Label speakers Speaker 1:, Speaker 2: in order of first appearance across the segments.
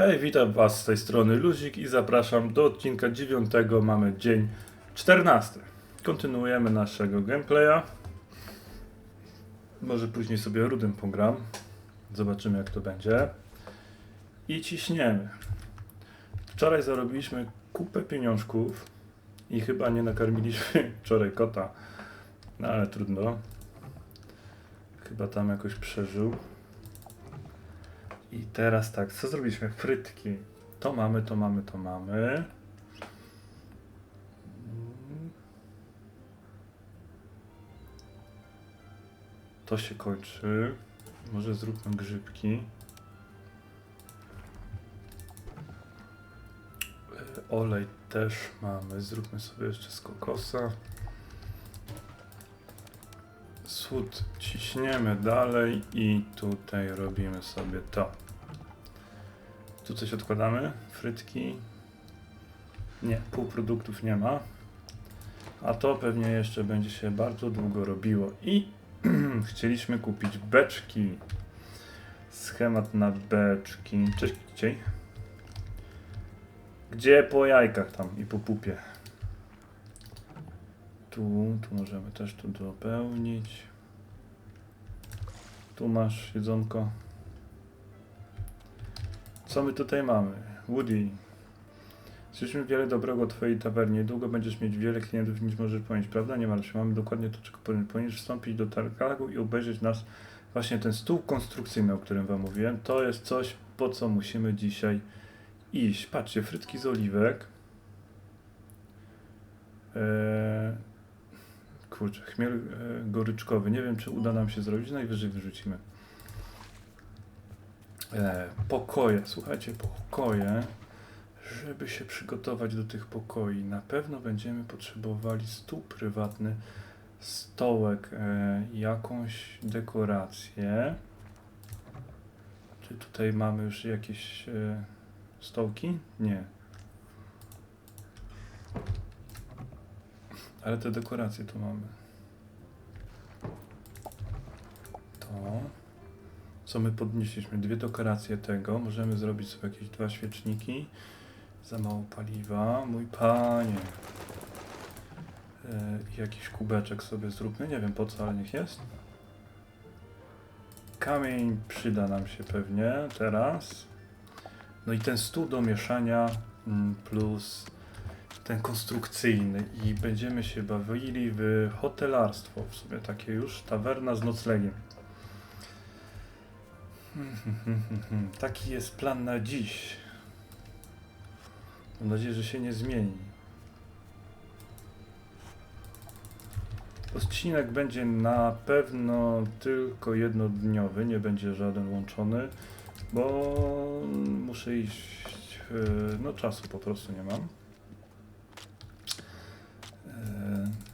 Speaker 1: Hej, witam Was z tej strony Luzik i zapraszam do odcinka 9. Mamy dzień 14. Kontynuujemy naszego gameplaya. Może później sobie rudym pogram. Zobaczymy jak to będzie. I ciśniemy. Wczoraj zarobiliśmy kupę pieniążków i chyba nie nakarmiliśmy wczoraj kota. No ale trudno. Chyba tam jakoś przeżył. I teraz tak, co zrobiliśmy? Frytki. To mamy, to mamy, to mamy. To się kończy. Może zróbmy grzybki. E, Olej też mamy. Zróbmy sobie jeszcze z kokosa. Słód ciśniemy dalej i tutaj robimy sobie to. Tu coś odkładamy? Frytki? Nie, półproduktów nie ma. A to pewnie jeszcze będzie się bardzo długo robiło. I chcieliśmy kupić beczki. Schemat na beczki. Cześć dzisiaj. Gdzie po jajkach tam i po pupie? Tu, tu możemy też tu dopełnić. Tu masz jedzonko. Co my tutaj mamy? Woody. Słyszymy wiele dobrego o Twojej tawernie. Długo będziesz mieć wiele klientów niż możesz pojąć, prawda? Nie martw się, mamy dokładnie to, czego powinien. Powinieneś wstąpić do targagu i obejrzeć nas właśnie ten stół konstrukcyjny, o którym Wam mówiłem. To jest coś, po co musimy dzisiaj iść. Patrzcie, frytki z oliwek. Eee, kurczę, chmiel e, goryczkowy. Nie wiem, czy uda nam się zrobić. Najwyżej wyrzucimy. E, pokoje, słuchajcie, pokoje. Żeby się przygotować do tych pokoi, na pewno będziemy potrzebowali stół prywatny, stołek, e, jakąś dekorację. Czy tutaj mamy już jakieś e, stołki? Nie. Ale te dekoracje tu mamy. To. Co my podnieśliśmy? Dwie dekoracje tego. Możemy zrobić sobie jakieś dwa świeczniki. Za mało paliwa. Mój panie. E, jakiś kubeczek sobie zróbmy. Nie wiem po co, ale niech jest. Kamień przyda nam się pewnie teraz. No i ten stół do mieszania mm, plus ten konstrukcyjny i będziemy się bawili w hotelarstwo, w sumie takie już, tawerna z noclegiem. Taki jest plan na dziś. Mam nadzieję, że się nie zmieni. Odcinek będzie na pewno tylko jednodniowy, nie będzie żaden łączony, bo muszę iść. e, No, czasu po prostu nie mam. E,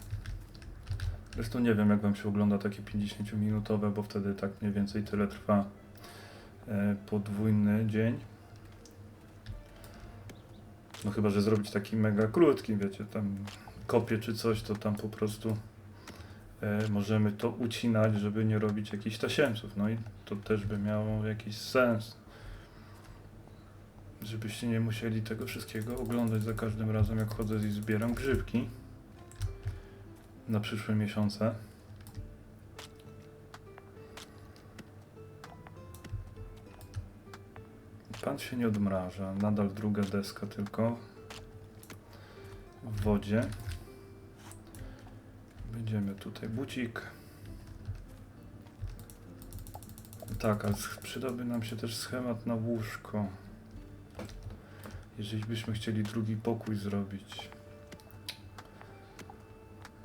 Speaker 1: Zresztą nie wiem, jak Wam się ogląda takie 50-minutowe, bo wtedy tak mniej więcej tyle trwa e, podwójny dzień. No chyba, że zrobić taki mega krótki, wiecie, tam kopie czy coś, to tam po prostu e, możemy to ucinać, żeby nie robić jakichś tasiemców. No i to też by miało jakiś sens. Żebyście nie musieli tego wszystkiego oglądać za każdym razem, jak chodzę i zbieram grzybki na przyszłe miesiące. Pan się nie odmraża, nadal druga deska tylko w wodzie. Będziemy tutaj bucik. Tak, ale przydałby nam się też schemat na łóżko. Jeżeli byśmy chcieli drugi pokój zrobić.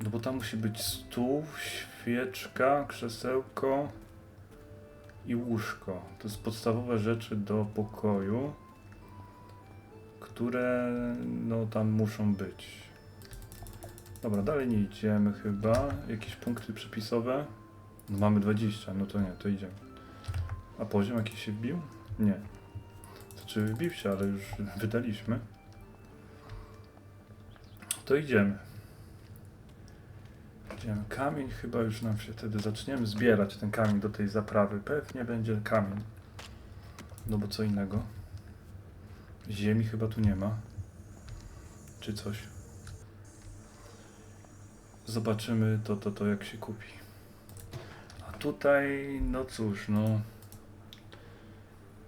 Speaker 1: No bo tam musi być stół, świeczka, krzesełko i łóżko. To jest podstawowe rzeczy do pokoju, które no tam muszą być. Dobra, dalej nie idziemy chyba. Jakieś punkty przepisowe? No mamy 20, no to nie, to idziemy. A poziom jakiś się wbił? Nie. Znaczy wbił się, ale już wydaliśmy. To idziemy. Idziemy. Kamień chyba już nam się wtedy zaczniemy zbierać ten kamień do tej zaprawy. Pewnie będzie kamień. No bo co innego. Ziemi chyba tu nie ma. Czy coś. Zobaczymy to, to, to jak się kupi. A tutaj, no cóż, no.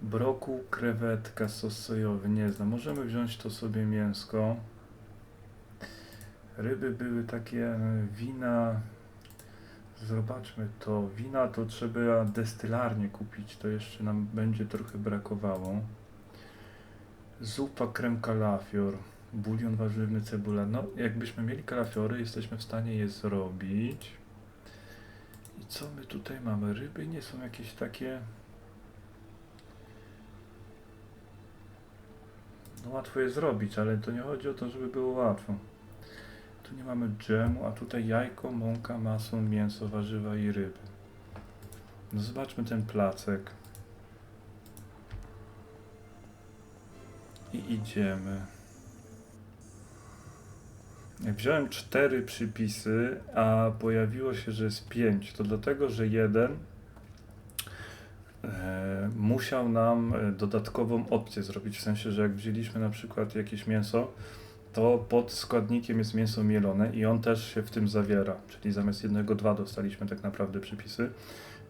Speaker 1: Broku, krewetka, sos sojowy, nie znam. Możemy wziąć to sobie mięsko. Ryby były takie, e, wina. Zobaczmy to. Wina to trzeba destylarnie kupić, to jeszcze nam będzie trochę brakowało. Zupa, krem kalafior, bulion warzywny, cebula. No, jakbyśmy mieli kalafiory, jesteśmy w stanie je zrobić. I co my tutaj mamy? Ryby nie są jakieś takie... No łatwo je zrobić, ale to nie chodzi o to, żeby było łatwo. Nie mamy dżemu, a tutaj jajko, mąka, masło, mięso, warzywa i ryby. No zobaczmy ten placek. I idziemy. Wziąłem cztery przypisy, a pojawiło się, że jest pięć. To dlatego, że jeden e, musiał nam e, dodatkową opcję zrobić. W sensie, że jak wzięliśmy na przykład jakieś mięso, to pod składnikiem jest mięso mielone i on też się w tym zawiera. Czyli zamiast jednego dwa dostaliśmy tak naprawdę przypisy.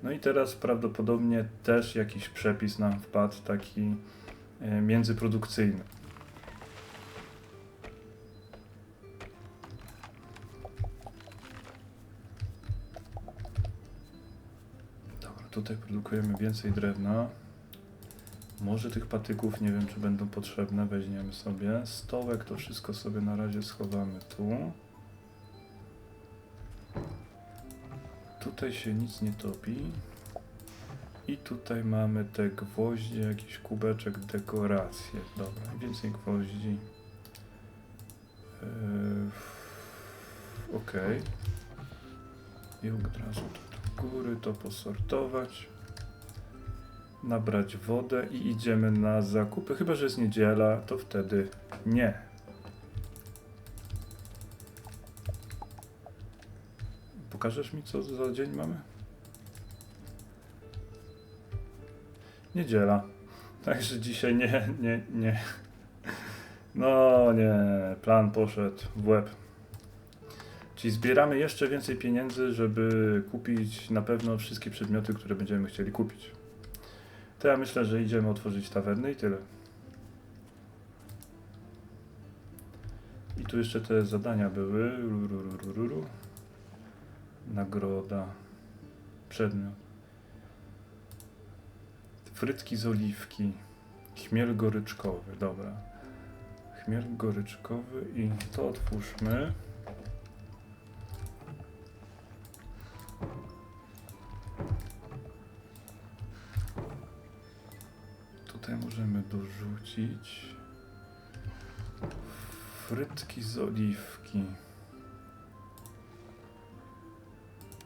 Speaker 1: No i teraz prawdopodobnie też jakiś przepis nam wpadł taki e, międzyprodukcyjny. Dobra, tutaj produkujemy więcej drewna. Może tych patyków, nie wiem czy będą potrzebne, weźmiemy sobie. Stołek to wszystko sobie na razie schowamy tu. Tutaj się nic nie topi. I tutaj mamy te gwoździe, jakiś kubeczek, dekoracje. Dobra, więcej gwoździ. Yy, ok. I od razu do góry to posortować. Nabrać wodę i idziemy na zakupy. Chyba, że jest niedziela, to wtedy nie. Pokażesz mi, co za dzień mamy? Niedziela. Także dzisiaj nie, nie, nie. No nie, plan poszedł w łeb. Czyli zbieramy jeszcze więcej pieniędzy, żeby kupić na pewno wszystkie przedmioty, które będziemy chcieli kupić. To ja myślę, że idziemy otworzyć tawernę i tyle. I tu jeszcze te zadania były. Ru, ru, ru, ru, ru, ru. Nagroda. Przedmiot. Frytki z oliwki. Chmiel goryczkowy, dobra. Chmiel goryczkowy i to otwórzmy. Dorzucić frytki z oliwki.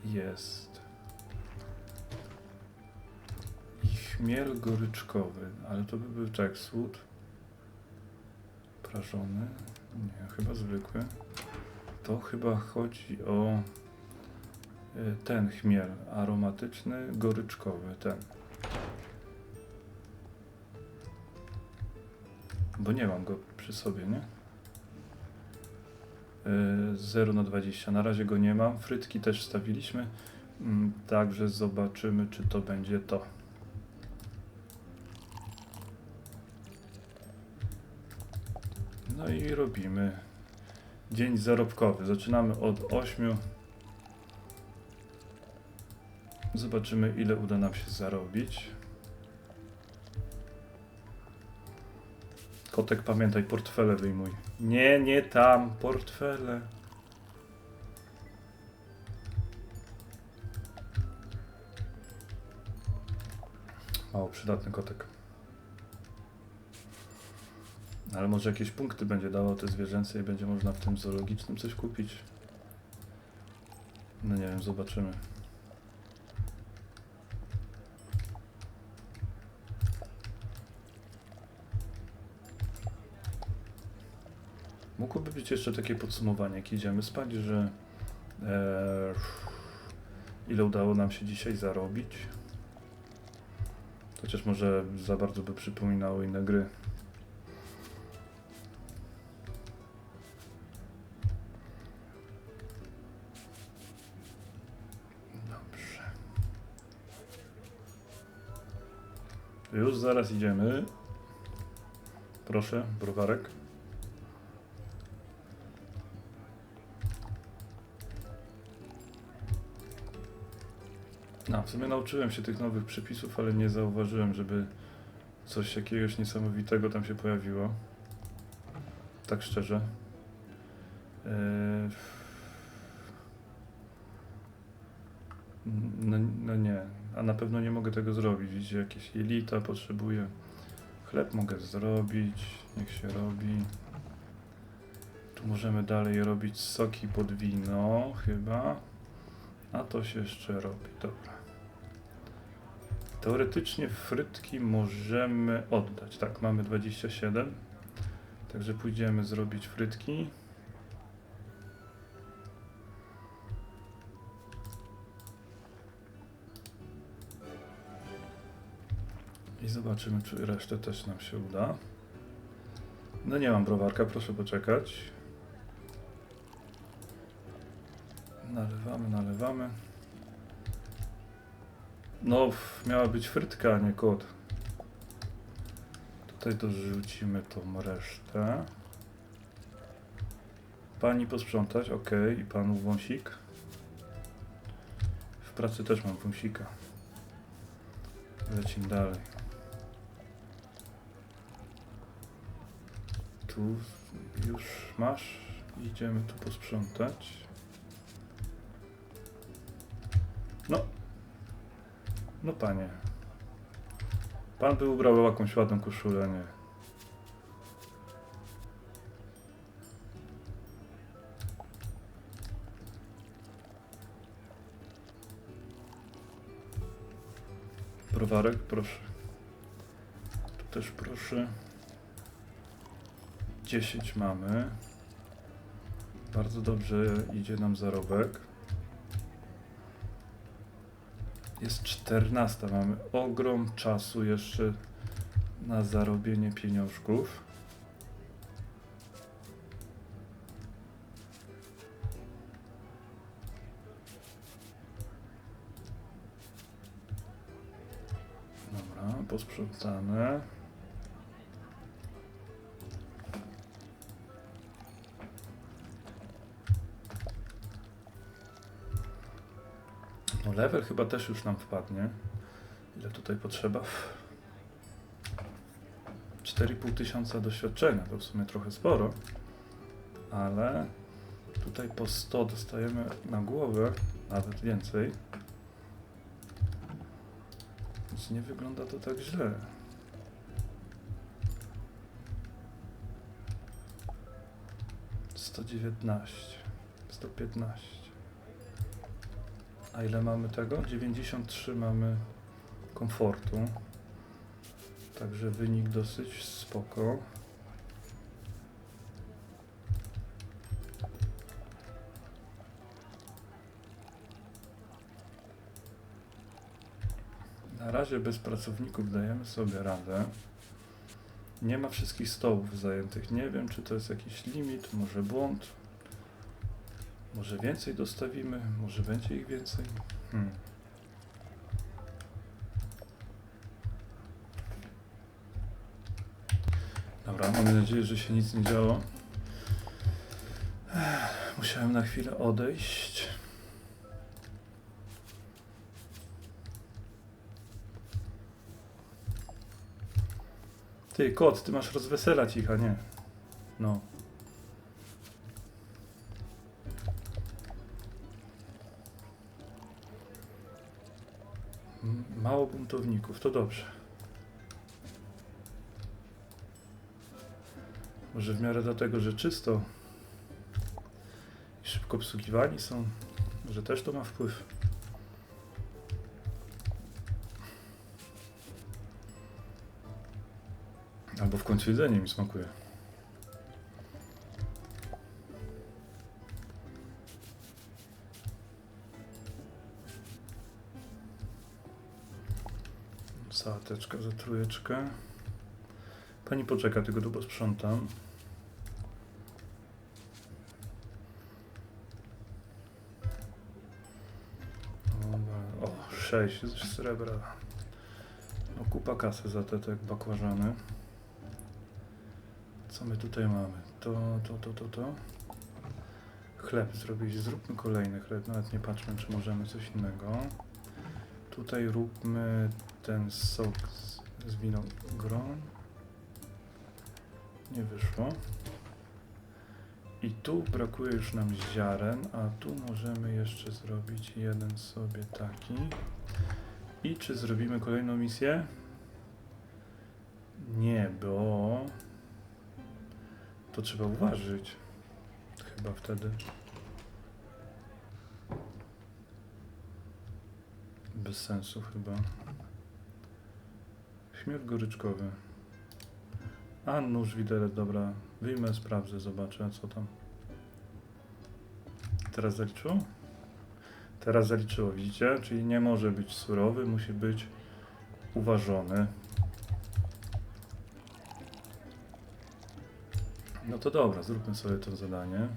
Speaker 1: Jest. I chmiel goryczkowy, ale to by był tak, słód prażony. Nie, chyba zwykły. To chyba chodzi o e, ten chmiel aromatyczny, goryczkowy, ten. Bo nie mam go przy sobie, nie? Yy, 0 na 20. Na razie go nie mam. Frytki też wstawiliśmy. Mm, Także zobaczymy, czy to będzie to. No i robimy dzień zarobkowy. Zaczynamy od 8. Zobaczymy, ile uda nam się zarobić. Kotek, pamiętaj, portfele wyjmuj. Nie, nie tam, portfele. Mało przydatny kotek. Ale może jakieś punkty będzie dało te zwierzęce i będzie można w tym zoologicznym coś kupić. No nie wiem, zobaczymy. zrobić jeszcze takie podsumowanie, jak idziemy spać, że e, ile udało nam się dzisiaj zarobić. Chociaż może za bardzo by przypominało inne gry. Dobrze. Już zaraz idziemy. Proszę, browarek. W sumie nauczyłem się tych nowych przepisów, ale nie zauważyłem, żeby coś jakiegoś niesamowitego tam się pojawiło. Tak szczerze. Eee, No, no nie, a na pewno nie mogę tego zrobić. Widzicie, jakieś jelita potrzebuję. Chleb mogę zrobić, niech się robi. Tu możemy dalej robić soki pod wino, chyba. A to się jeszcze robi, dobra. Teoretycznie frytki możemy oddać. Tak, mamy 27. Także pójdziemy zrobić frytki. I zobaczymy, czy resztę też nam się uda. No nie mam browarka, proszę poczekać. Nalewamy, nalewamy. No, miała być frytka, a nie kot. Tutaj dorzucimy tą resztę. Pani posprzątać, ok. I panu wąsik. W pracy też mam wąsika. Lecimy dalej. Tu już masz. Idziemy tu posprzątać. No panie. Pan by ubrał jakąś ładną koszulę, nie? Browarek, proszę. Tu też proszę. 10 mamy. Bardzo dobrze idzie nam zarobek. Jest 14. Mamy ogrom czasu jeszcze na zarobienie pieniążków. Dobra, posprzątane. Level chyba też już nam wpadnie. Ile tutaj potrzeba? 4,5 tysiąca doświadczenia, to w sumie trochę sporo. Ale tutaj po 100 dostajemy na głowę, nawet więcej. Więc nie wygląda to tak źle. Sto dziewiętnaście, sto piętnaście. A ile mamy tego? 93 mamy komfortu. Także wynik dosyć spoko. Na razie bez pracowników dajemy sobie radę. Nie ma wszystkich stołów zajętych. Nie wiem, czy to jest jakiś limit, może błąd. Może więcej dostawimy, może będzie ich więcej. Hmm. Dobra, mam nadzieję, że się nic nie działo. Musiałem na chwilę odejść. Ty, kot, ty masz rozweselać ich, a nie. No. Mało buntowników, to dobrze. Może w miarę dlatego, że czysto i szybko obsługiwani są, że też to ma wpływ. Albo w końcu jedzenie mi smakuje. Sałateczka za trójeczkę. Pani poczeka, tylko tu posprzątam. O, sześć srebra. No kup kupa kasy za te, te bakłażany. Co my tutaj mamy? To, to, to, to, to. Chleb zrobić. Zróbmy kolejny chleb. Nawet nie patrzmy, czy możemy coś innego. Tutaj róbmy ten sok z, z. Nie wyszło. I tu brakuje już nam ziaren, a tu możemy jeszcze zrobić jeden sobie taki. I czy zrobimy kolejną misję? Nie, bo to trzeba uważać. Chyba wtedy. Bez sensu chyba. Śmierć goryczkowy. A nóż widelec, dobra. Wyjmę, sprawdzę, zobaczę co tam. Teraz zaliczyło? Teraz zaliczyło, widzicie? Czyli nie może być surowy, musi być uważony. No to dobra, zróbmy sobie to zadanie.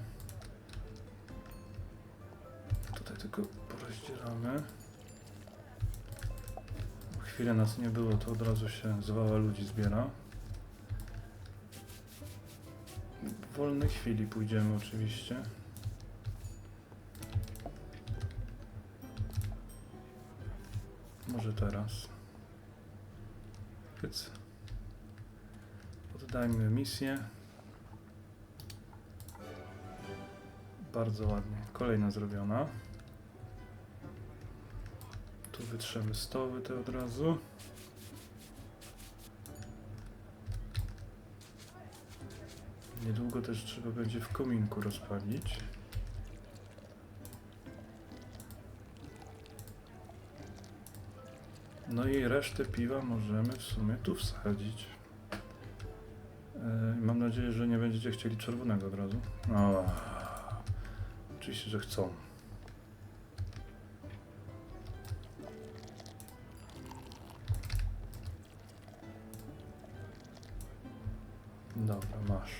Speaker 1: Tutaj tylko porozdzieramy. Chwilę nas nie było, to od razu się zwała ludzi zbiera. W wolnej chwili pójdziemy oczywiście. Może teraz. Hyc. Oddajmy misję. Bardzo ładnie. Kolejna zrobiona. Tu wytrzemy stoły te od razu. Niedługo też trzeba będzie w kominku rozpalić. No i resztę piwa możemy w sumie tu wsadzić. Yy, mam nadzieję, że nie będziecie chcieli czerwonego od razu. O, oczywiście, że chcą. Dobra, masz.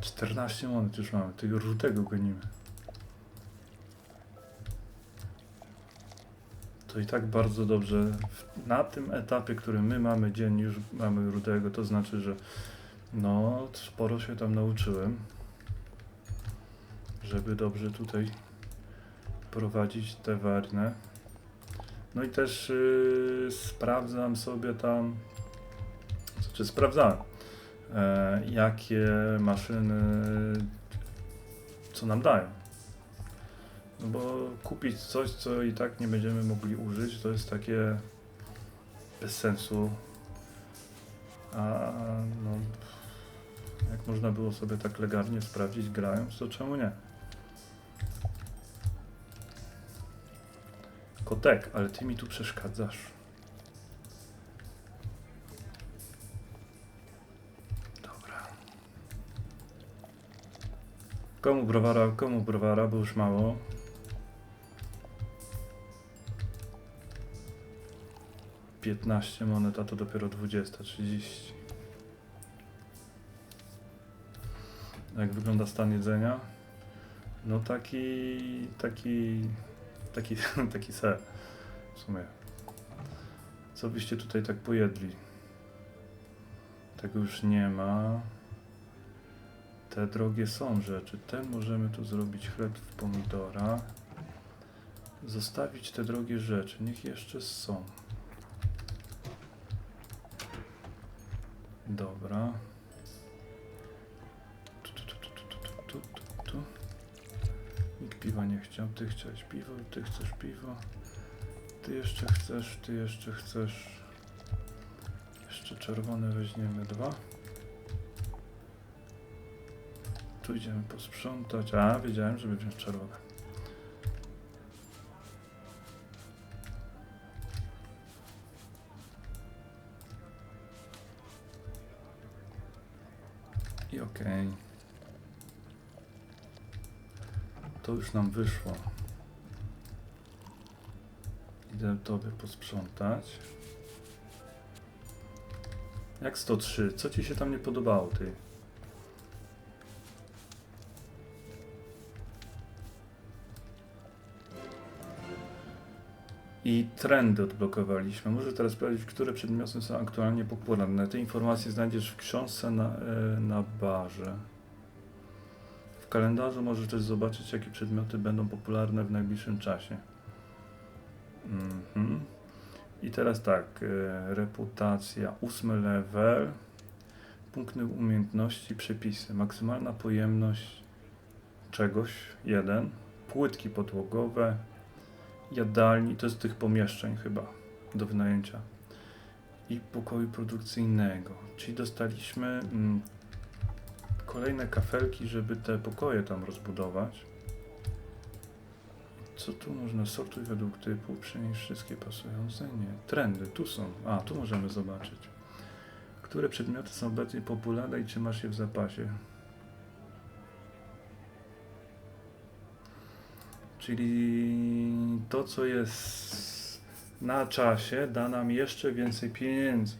Speaker 1: Czternaście monet już mamy, tego żółtego gonimy. To i tak bardzo dobrze. Na tym etapie, który my mamy dzień, już mamy rudego, to znaczy, że no, sporo się tam nauczyłem, żeby dobrze tutaj prowadzić te warne. No i też yy, sprawdzam sobie tam, czy sprawdzałem, e, jakie maszyny co nam dają. No bo kupić coś, co i tak nie będziemy mogli użyć, to jest takie bez sensu. A no, jak można było sobie tak legalnie sprawdzić grając, to czemu nie? Kotek, ale ty mi tu przeszkadzasz. Dobra. Komu browara, komu browara, bo już mało. Piętnaście monet, a to dopiero 20.30. Jak wygląda stan jedzenia? No taki, taki, taki, taki se w sumie. Co byście tutaj tak pojedli? Tego już nie ma. Te drogie są rzeczy. Ten możemy tu zrobić chleb w pomidora. Zostawić te drogie rzeczy. Niech jeszcze są. Dobra. Tu, tu, tu, tu, tu, tu, tu. Nikt piwa nie chciał. Ty chciałeś piwo, ty chcesz piwo. Ty jeszcze chcesz, ty jeszcze chcesz. Jeszcze czerwone weźmiemy dwa. Tu idziemy posprzątać. A, wiedziałem, żeby wziąć czerwone. I okej. To już nam wyszło. Idę tobie posprzątać. Jak 103? Co ci się tam nie podobało, ty? I trendy odblokowaliśmy. Może teraz sprawdzić, które przedmioty są aktualnie popularne. Te informacje znajdziesz w książce na, e, na barze. W kalendarzu możesz też zobaczyć, jakie przedmioty będą popularne w najbliższym czasie. Mhm. I teraz tak, e, reputacja, ósmy level, punkty umiejętności, przepisy, maksymalna pojemność czegoś, jeden, płytki podłogowe, jadalni, to jest tych pomieszczeń chyba do wynajęcia i pokoju produkcyjnego, czyli dostaliśmy mm, kolejne kafelki, żeby te pokoje tam rozbudować. Co tu można? Sortuj według typu, przenieść wszystkie pasujące? Nie. Trendy, tu są. A, tu możemy zobaczyć. Które przedmioty są obecnie popularne i czy masz je w zapasie? Czyli to, co jest na czasie, da nam jeszcze więcej pieniędzy.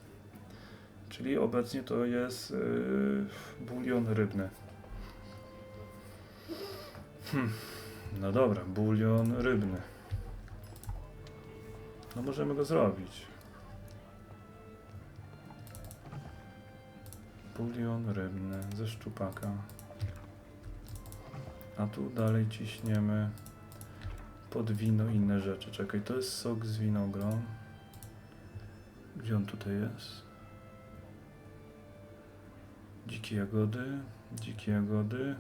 Speaker 1: Czyli obecnie to jest yy, bulion rybny. Hmm. No dobra, bulion rybny. No możemy go zrobić. Bulion rybny ze szczupaka. A tu dalej ciśniemy pod wino inne rzeczy. Czekaj, to jest sok z winogron. Gdzie on tutaj jest? Dzikie jagody, dzikie jagody.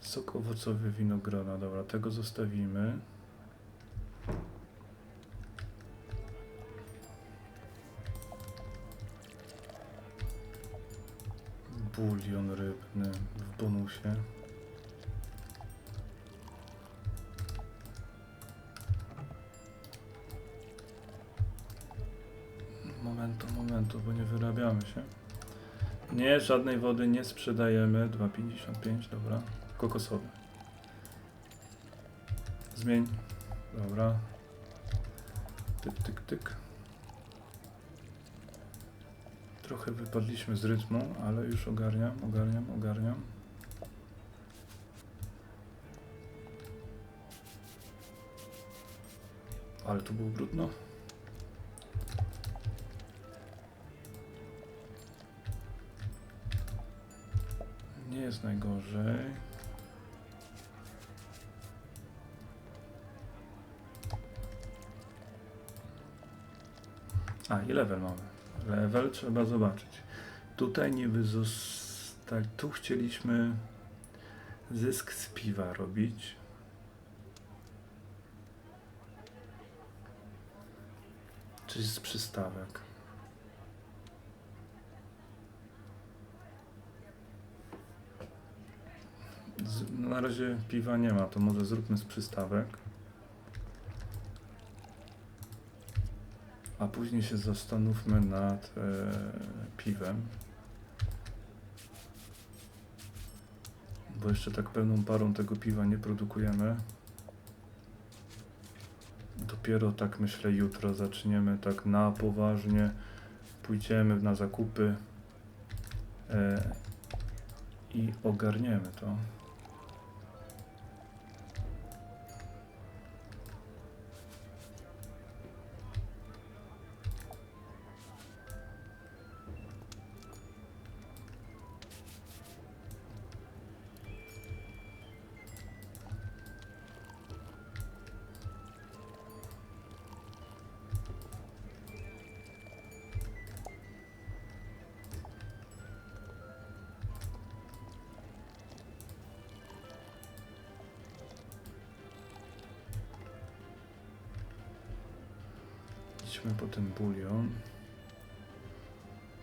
Speaker 1: Sok owocowy winogrona. Dobra, tego zostawimy. Bulion rybny w bonusie. Momentu, momentu, bo nie wyrabiamy się. Nie, żadnej wody nie sprzedajemy. 2,55, dobra. Kokosowe. Zmień. Dobra. Tyk, tyk, tyk. Trochę wypadliśmy z rytmu, ale już ogarniam, ogarniam, ogarniam. Ale tu było brudno. Nie jest najgorzej. A, i level mamy. Level trzeba zobaczyć. Tutaj niby zostać. Tu chcieliśmy zysk z piwa robić. Czyli z przystawek. Z, na razie piwa nie ma, to może zróbmy z przystawek. A później się zastanówmy nad e, piwem. Bo jeszcze tak pełną parą tego piwa nie produkujemy. Dopiero tak myślę jutro zaczniemy tak na poważnie. Pójdziemy na zakupy e, i ogarniemy to. Idźmy po ten bulion.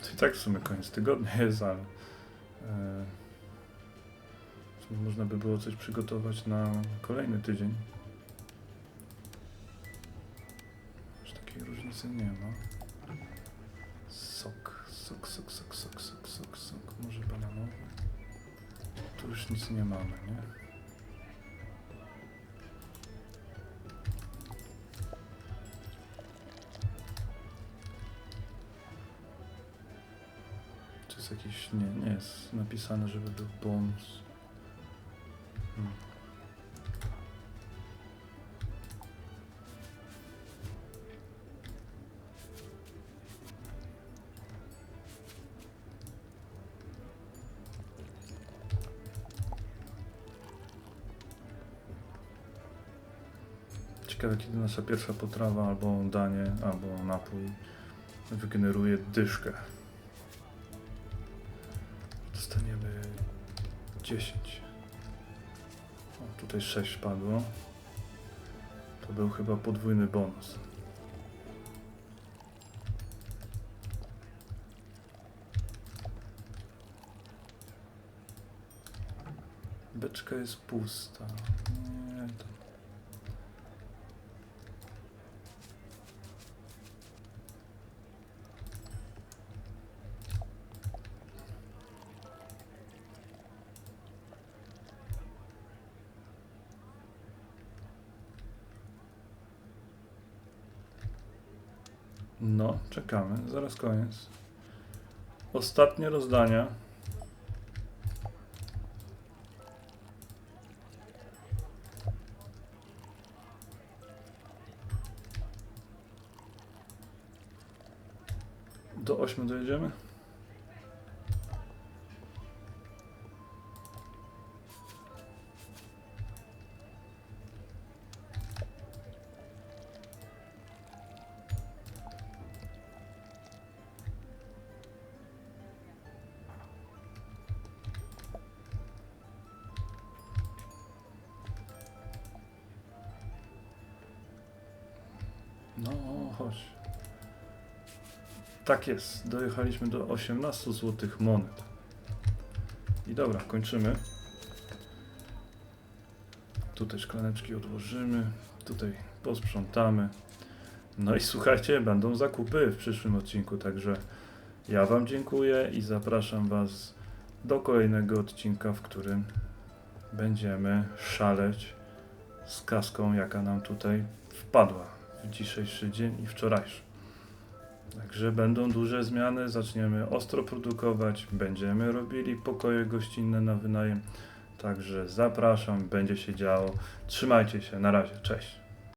Speaker 1: To i tak w sumie koniec tygodnia jest, ale... E, można by było coś przygotować na kolejny tydzień. Już takiej różnicy nie ma. Sok, sok, sok, sok, sok, sok, sok, sok. Może bananowy? Tu już nic nie mamy, nie? Jest napisane, żeby był bonus. Hmm. Ciekawe, kiedy nasza pierwsza potrawa, albo danie, albo napój wygeneruje dyszkę. 10. O, tutaj 6 padło. To był chyba podwójny bonus. Beczka jest pusta. Nie, to... No, czekamy. Zaraz koniec. Ostatnie rozdania. Do 8 dojedziemy? Chodź. Tak jest. Dojechaliśmy do 18 złotych monet. I dobra, kończymy. Tutaj szklaneczki odłożymy. Tutaj posprzątamy. No i słuchajcie, będą zakupy w przyszłym odcinku, także ja Wam dziękuję i zapraszam Was do kolejnego odcinka, w którym będziemy szaleć z kaską, jaka nam tutaj wpadła w dzisiejszy dzień i wczorajszy. Także będą duże zmiany, zaczniemy ostro produkować, będziemy robili pokoje gościnne na wynajem. Także zapraszam, będzie się działo. Trzymajcie się, na razie, cześć.